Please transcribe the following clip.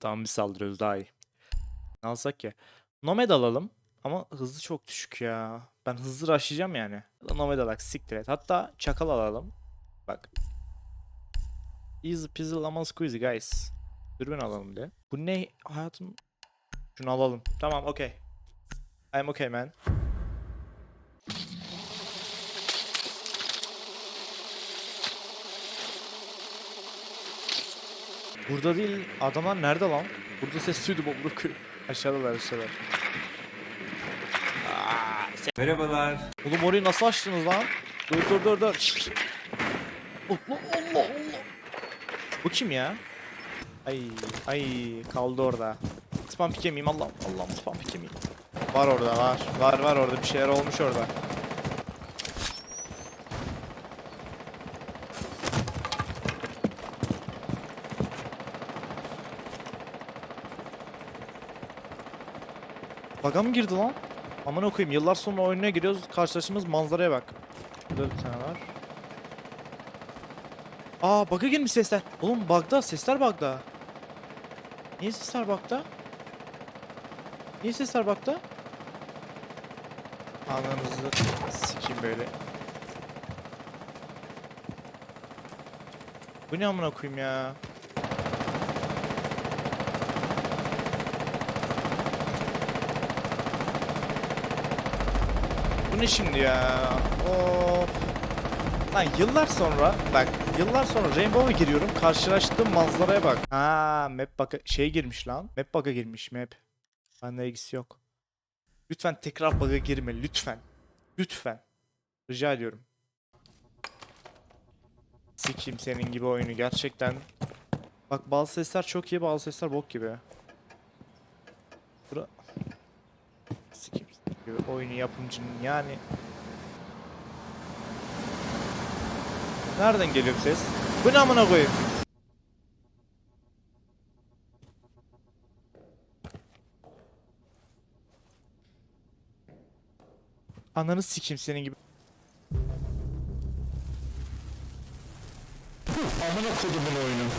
Tamam biz saldırıyoruz daha iyi. Ne alsak ya? Nomad alalım. Ama hızlı çok düşük ya. Ben hızlı rushlayacağım yani. Nomad alak siktir et. Hatta çakal alalım. Bak. Easy peasy lemon squeezy guys. Dürbün alalım diye. Bu ne hayatım? Şunu alalım. Tamam okey. I'm okay man. Burada değil. Adamlar nerede lan? Burada ses duydum onu koyayım. Aşağıdalar aşağıdalar. Merhabalar. Oğlum orayı nasıl açtınız lan? Dur dur dur dur. Şşş. Allah Allah Allah. Bu kim ya? Ay ay kaldı orada. Spam pike miyim Allah'ım Allah'ım spam pike miyim? Var orada var. Var var orada bir şeyler olmuş orada. Baga mı girdi lan? Aman okuyayım yıllar sonra oyuna giriyoruz karşılaştığımız manzaraya bak. Burada bir tane var. Aa bug'a girmiş sesler. Oğlum bug'da sesler bug'da. Niye sesler bug'da? Niye sesler bug'da? Ananızı sikeyim böyle. Bu ne amına koyayım ya? Bu ne şimdi ya? Of. Lan yıllar sonra bak yıllar sonra Rainbow'a giriyorum karşılaştığım manzaraya bak. Ha map bug'a şey girmiş lan. Map bug'a girmiş map. Bende ilgisi yok. Lütfen tekrar bug'a girme lütfen. Lütfen. Rica ediyorum. Sikeyim senin gibi oyunu gerçekten. Bak bazı sesler çok iyi bazı sesler bok gibi. Bura... Gibi oyunu yapımcının yani. Nereden geliyor ses? Bu ne amına koyayım? Ananı sikeyim senin gibi. Amına kodumun oyunu.